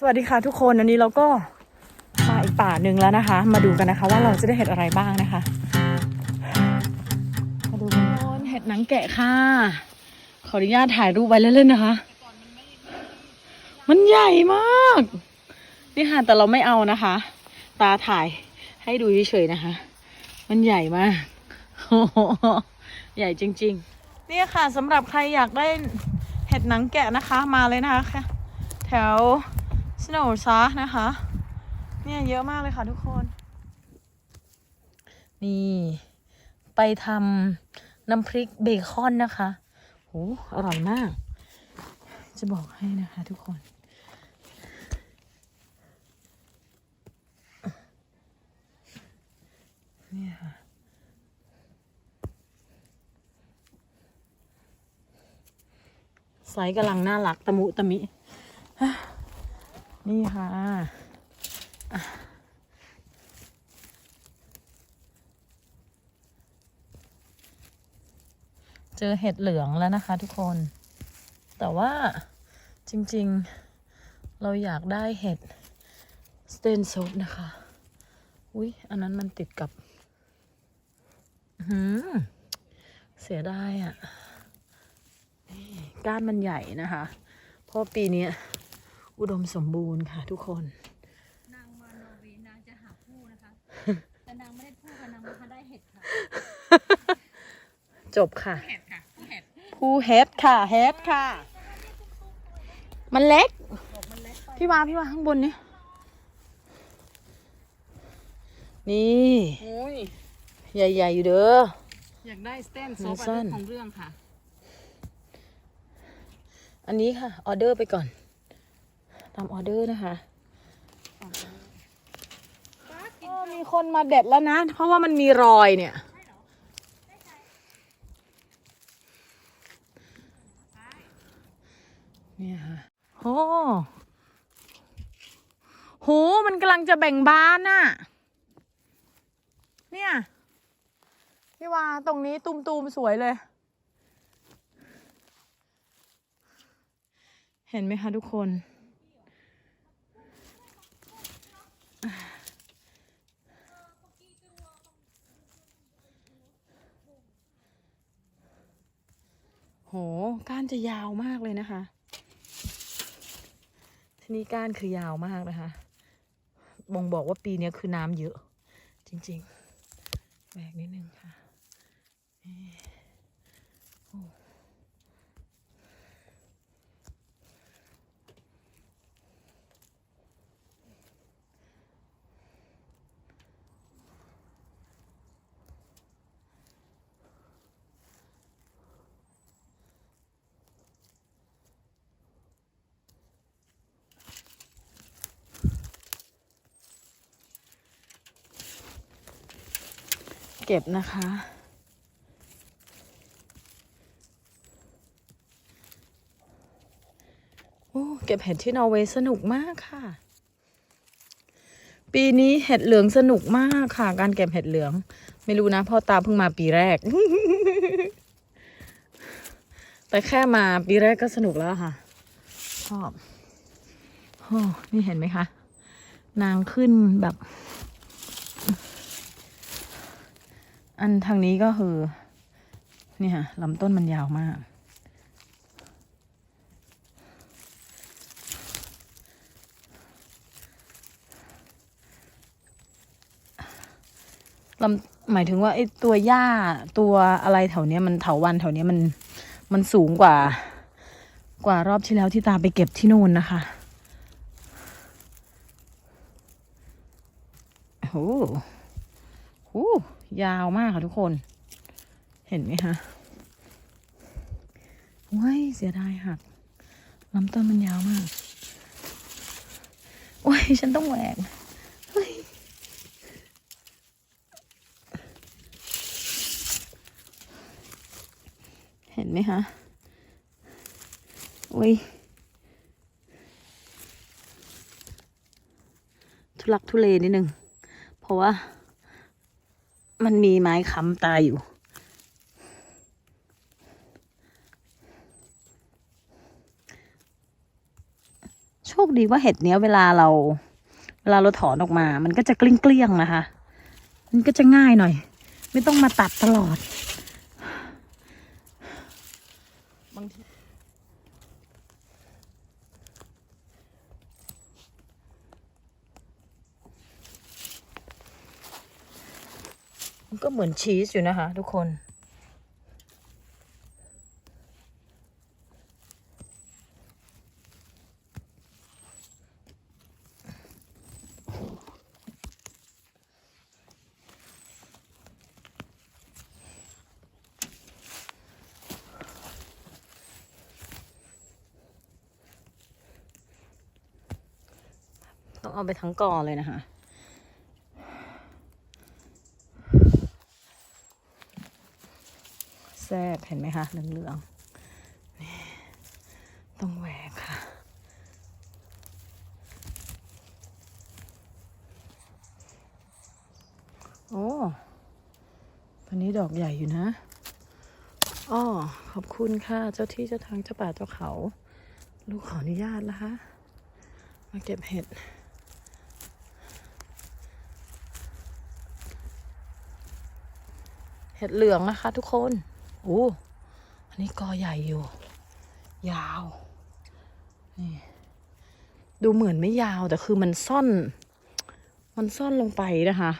สวัสดีค่ะทุกคนอันนี้เราก็มาอีกป่าหนึ่งแล้วนะคะ มาดูกันนะคะ ว่าเราจะได้เห็ดอะไรบ้างนะคะมาดูกันคนเห็ดหนังแกะค่ะ ขออนุญาตถ่ายรูปไว้เล่นๆนะคะ มันใหญ่มากนี่ค่ะแต่เราไม่เอานะคะ ตาถ่ายให้ดูเฉยๆนะคะ มันใหญ่มากโอ้โหใหญ่จริงๆเนี่ยค่ะสำหรับใครอยากได้เห็ดหนังแกะนะคะ มาเลยนะคะแถว สโนว์ซานะคะ เนี่ยเยอะมากเลยค่ะทุกคน นี่ ไปทำน้ำพริกเบคอนนะคะโหอร่อยมาก จะบอกให้นะคะทุกคน เนี่ยค่ะไซส์กำลังน่ารักตะมุตะมิ นี่ค่ะเจอเห็ดเหลืองแล้วนะคะทุกคน แต่ว่าจริงๆเราอยากได้เห็ดสเตนซ d นะคะ อุ๊ยอันนั้นมันติดกับหืมเสียดายอะ่ะ ก้านมันใหญ่นะคะ เพราะปีนี้ อุดมสมบูรณ์ค่ะทุกคน นางมานอร์เวย์นางจะหาผู้นะคะ แต่นางไม่ได้ผู้ค่ะนางมาได้เห็ดค่ะจบค่ะ เห็ดค่ะผู้เห็ดผู้เฮดค่ะเฮดค่ะ มันเล็กมันเล็กไปพี่วาพี่วาข้างบนนี่นี่ โอ้ยใหญ่ๆอยู่เด้อ อยากได้สเตนซมันบสั้นของเรื่องค่ะ อันนี้ค่ะ ออเดอร์ไปก่อน ตามออเดอร์นะคะก็มีคนมาเด็ดแล้วนะ เพราะว่ามันมีรอยเนี่ย เนี่ยค่ะโหโห มันกำลังจะแบ่งบานน่ะ เนี่ย พี่ว่าตรงนี้ตุมๆสวยเลย เห็นไหมคะทุกคน ก้านจะยาวมากเลยนะคะ ที่นี่ก้านคือยาวมากนะคะ บ่งบอกว่าปีนี้คือน้ำเยอะ จริงๆแบกนิดนึงค่ะ เก็บนะคะ โอ้เก็บเห็ดที่นอร์เวย์สนุกมากค่ะ ปีนี้เห็ดเหลืองสนุกมากค่ะ การเก็บเห็ดเหลือง ไม่รู้นะพ่อตาเพิ่งมาปีแรก แต่แค่มาปีแรกก็สนุกแล้วค่ะชอบโอ้นี่เห็นไหมคะ นางขึ้นแบบ อันทางนี้ก็คือนี่ค่ะลำต้นมันยาวมาก ลำหมายถึงว่าไอ้ตัวหญ้าตัวอะไรแถวเนี้ยมันเถาวันแถวเนี้ยมันมันสูงกว่า กว่ารอบที่แล้วที่ตาไปเก็บที่นู่นนะคะโอ้ โหโหยาวมากค่ะทุกคน เห็นไหมคะว้ายเสียดายหักลำต้นมันยาวมากโอ้ยฉันต้องแหวกเห็นไหมคะอุ้ยทุลักทุเลนิดนึง เพราะว่า มันมีไม้ค้ำตายอยู่ โชคดีว่าเห็ดเนี้ยเวลาเรา เวลาเราถอนออกมา มันก็จะเกลี้ยงๆนะคะ มันก็จะง่ายหน่อย ไม่ต้องมาตัดตลอด บางที มันก็เหมือนชีสอยู่นะคะ ทุกคน ต้องเอาไปทั้งกอเลยนะคะ แซ่บเห็นไหมคะเหลืองๆนี่ต้องแหวกค่ะ โอ้ตอนนี้ดอกใหญ่อยู่นะอ้อขอบคุณค่ะ เจ้าที่เจ้าทางเจ้าป่าเจ้าเขา ลูกขออนุญาตนะคะ มาเก็บเห็ดเห็ดเหลืองนะคะทุกคน โอ้อันนี้กอใหญ่อยู่ ยาว นี่ ดูเหมือนไม่ยาวแต่คือมันซ่อน มันซ่อนลงไปนะคะ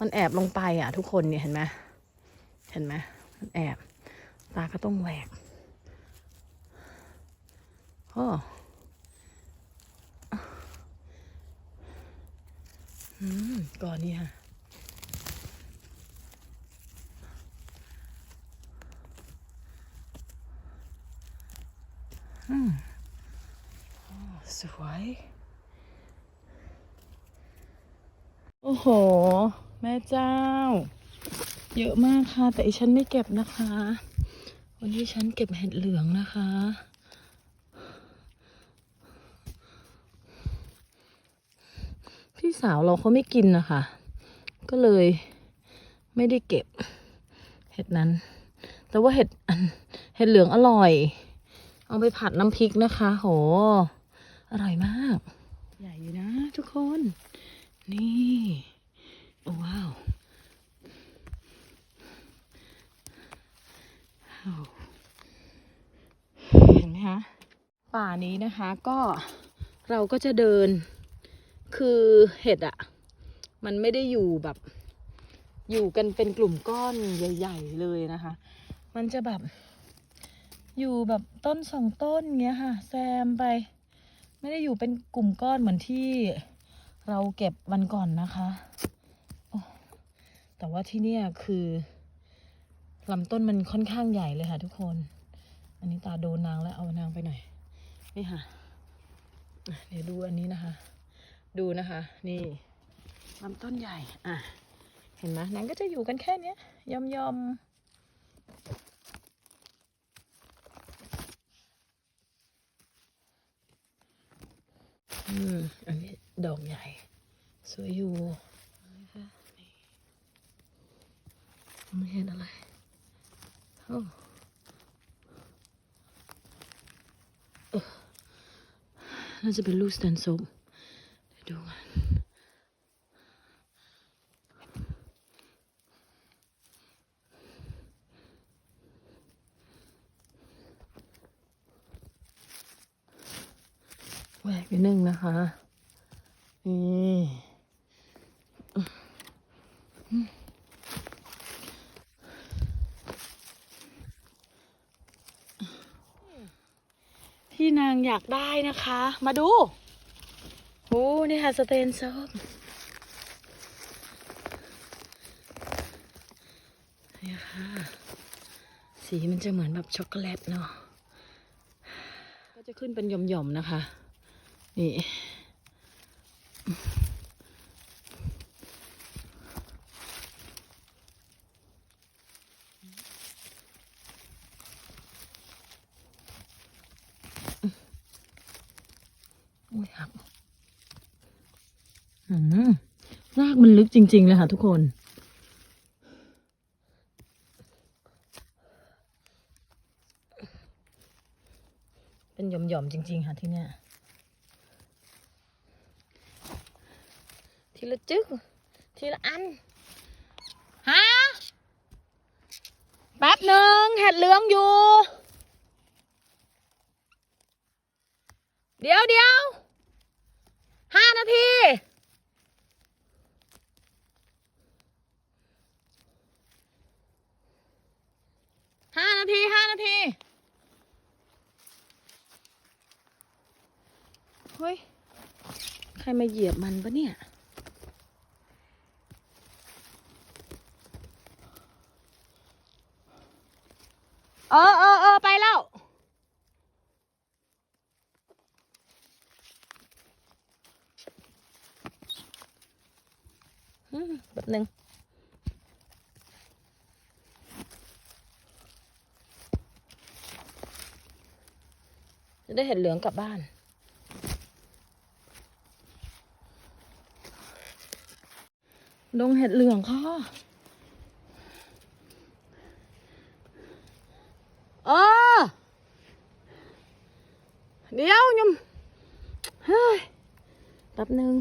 มันแอบลงไปอะ ทุกคนเนี่ยเห็นไหมเห็นไหมมันแอบ ตาก็ต้องแหวกอ้อืมก่อนนี้ค่ะ อืมโอ้ สวย โอ้โห แม่เจ้า เยอะมากค่ะ แต่อีฉันไม่เก็บนะคะ วันนี้ฉันเก็บเห็ดเหลืองนะคะ พี่สาวเราเขาไม่กินนะคะ ก็เลยไม่ได้เก็บ เห็ดนั้น แต่ว่าเห็ดอันเห็ดเหลืองอร่อย เอาไปผัดน้ำพริกนะคะ โห อร่อยมาก ใหญ่อยู่นะทุกคน นี่โอ้ว้าวเห็นไหมคะ ป่านี้นะคะก็เราก็จะเดิน คือเห็ดอะมันไม่ได้อยู่แบบ อยู่กันเป็นกลุ่มก้อนใหญ่ ๆ เลยนะคะ มันจะแบบ อยู่แบบต้นสองต้นเงี้ยค่ะ แซมไป ไม่ได้อยู่เป็นกลุ่มก้อนเหมือนที่เราเก็บวันก่อนนะคะโอ้แต่ว่าที่เนี่ยคือลำต้นมันค่อนข้างใหญ่เลยค่ะทุกคน อันนี้ตาโดนนางแล้วเอานางไปหน่อย นี่ค่ะอะ เดี๋ยวดูอันนี้นะคะ ดูนะคะ นี่ลำต้นใหญ่ อะ เห็นไหมนางก็จะอยู่กันแค่เนี้ยยอมยอม อืม อันนี้ดอกใหญ่ สวยอยู่นะคะนี่ไม่เห็นอะไรโอ้น่าจะเป็นลูกสแตนโซมเดี๋ยวดูกัน แหวกนิดนึงนะคะ นี่ ที่นางอยากได้นะคะ มาดูโอ้นี่ค่ะสเตนส้มนี่ค่ะ สีมันจะเหมือนแบบช็อกโกแลตเนาะ ก็จะขึ้นเป็นหย่อมๆนะคะ นี่ อ้ยครับรากมันลึกจริง ๆ เลยค่ะทุกคน เป็นหย่อมๆจริง ๆ ค่ะที่เนี่ยทีละจึกทีละอันฮะแป๊บหนึ่งเห็ดเหลืองอยู่ เดี๋ยวเดี๋ยว ห้านาทีห้านาทีห้านาทีเฮ้ย ใครมาเหยียบมันปะเนี่ย เออเออเออไปแล้ว แบบหนึ่งจะได้เห็นเหลืองกลับบ้านดงเห็ดเหลืองค่ะเออเดี๋ยวยมเฮ้ยแป๊บหนึ่ง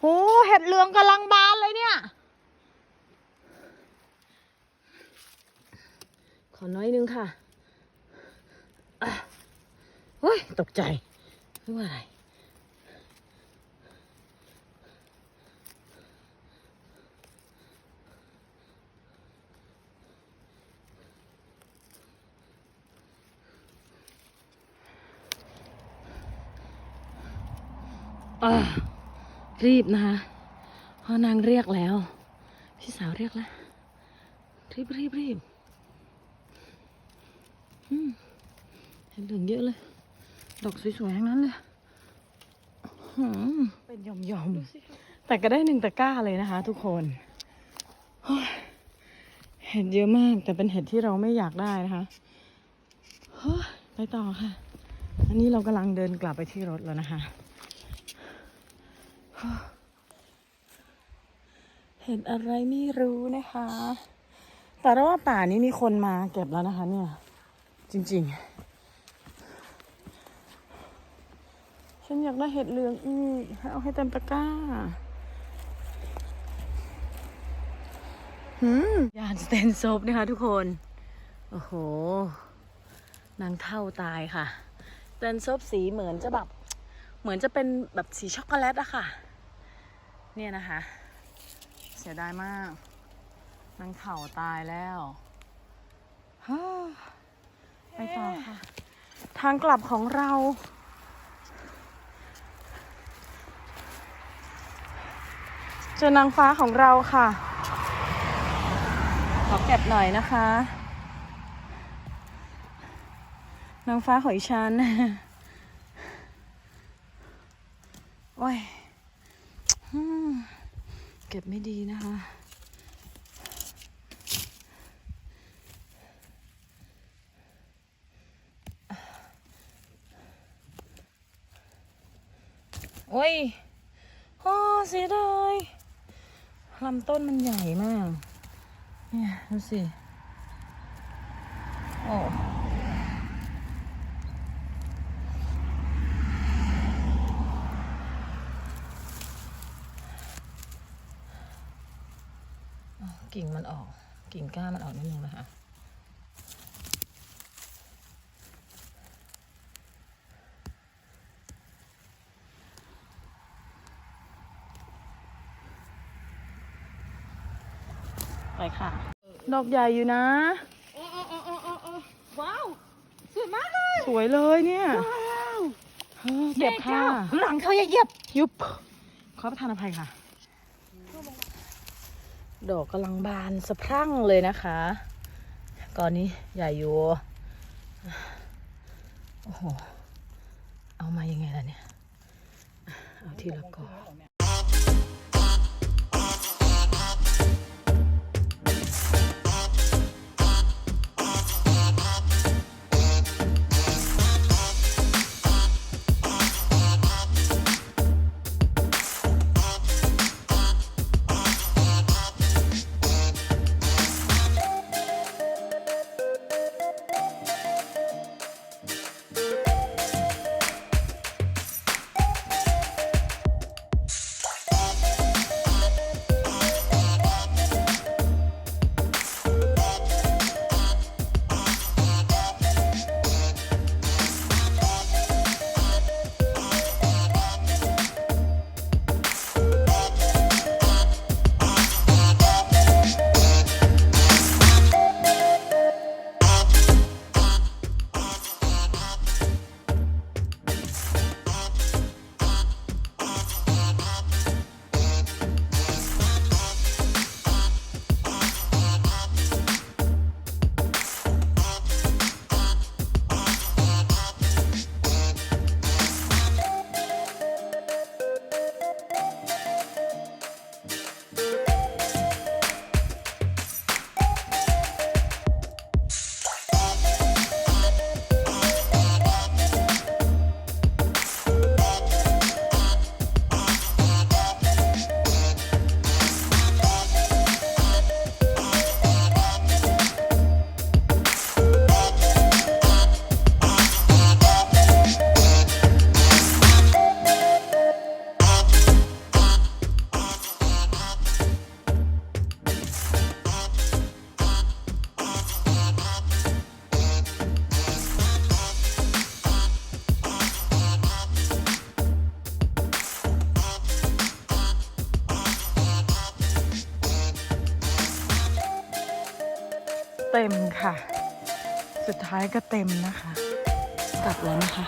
โหเห็ดเหลืองกำลังบานเลยเนี่ย ขอน้อยนึงค่ะอะเฮ้ย ตกใจไม่ว่าอะไรอ่า รีบนะคะเพราะนางเรียกแล้ว พี่สาวเรียกแล้ว รีบรีบรีบเห็นเหลืองเยอะเลย ดอกสวยๆทั้งนั้นเลยเป็นยอมยอมๆแต่ก็ได้หนึ่งตะกร้าเลยนะคะ ทุกคนเห็ดเยอะมาก แต่เป็นเห็ดที่เราไม่อยากได้นะคะเฮ้ยไปต่อค่ะ อันนี้เรากำลังเดินกลับไปที่รถแล้วนะคะ เห็นอะไรไม่รู้นะคะ แต่ว่าป่านี้มีคนมาเก็บแล้วนะคะ เนี่ย จริง ๆ ฉันอยากได้เห็ดเหลืองอีกให้เอาให้เต็มตะกร้าหืมยานสเตนโซฟนะคะทุกคน โอ้โห นางเท่าตายค่ะสเตนโซฟสีเหมือนจะแบบ เหมือนจะเป็นแบบสีช็อกโกแลตอะค่ะ เนี่ยนะคะ เสียดายมากนางเข่าตายแล้วไปต่อค่ะ ทางกลับของเรา เจอนางฟ้าของเราค่ะ ขอเก็บหน่อยนะคะ นางฟ้าของอีฉันโอ้ย เก็บไม่ดีนะคะ โอ้ยโอ้เสียดายลำต้นมันใหญ่มาก เนี่ย ดูสิ โอ้ กิ่งมันออก กิ่งก้านมันออกนิดนึงนะคะไปค่ะดอกใหญ่อยู่นะ ว้าว สวยมากเลย สวยเลยเนี่ยว้าวเฮ้ยเก็บค่ะ หลังเขาอย่าเหยียบยุบขอประทานอภัยค่ะ ดอกกำลังบานสะพรั่งเลยนะคะก่อนนี้ใหญ่อยู่ โอ้โห เอามายังไงล่ะเนี่ย เอาทีละก่อน เต็มค่ะ สุดท้ายก็เต็มนะคะ กลับแล้วนะคะ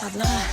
กลับแล้วค่ะ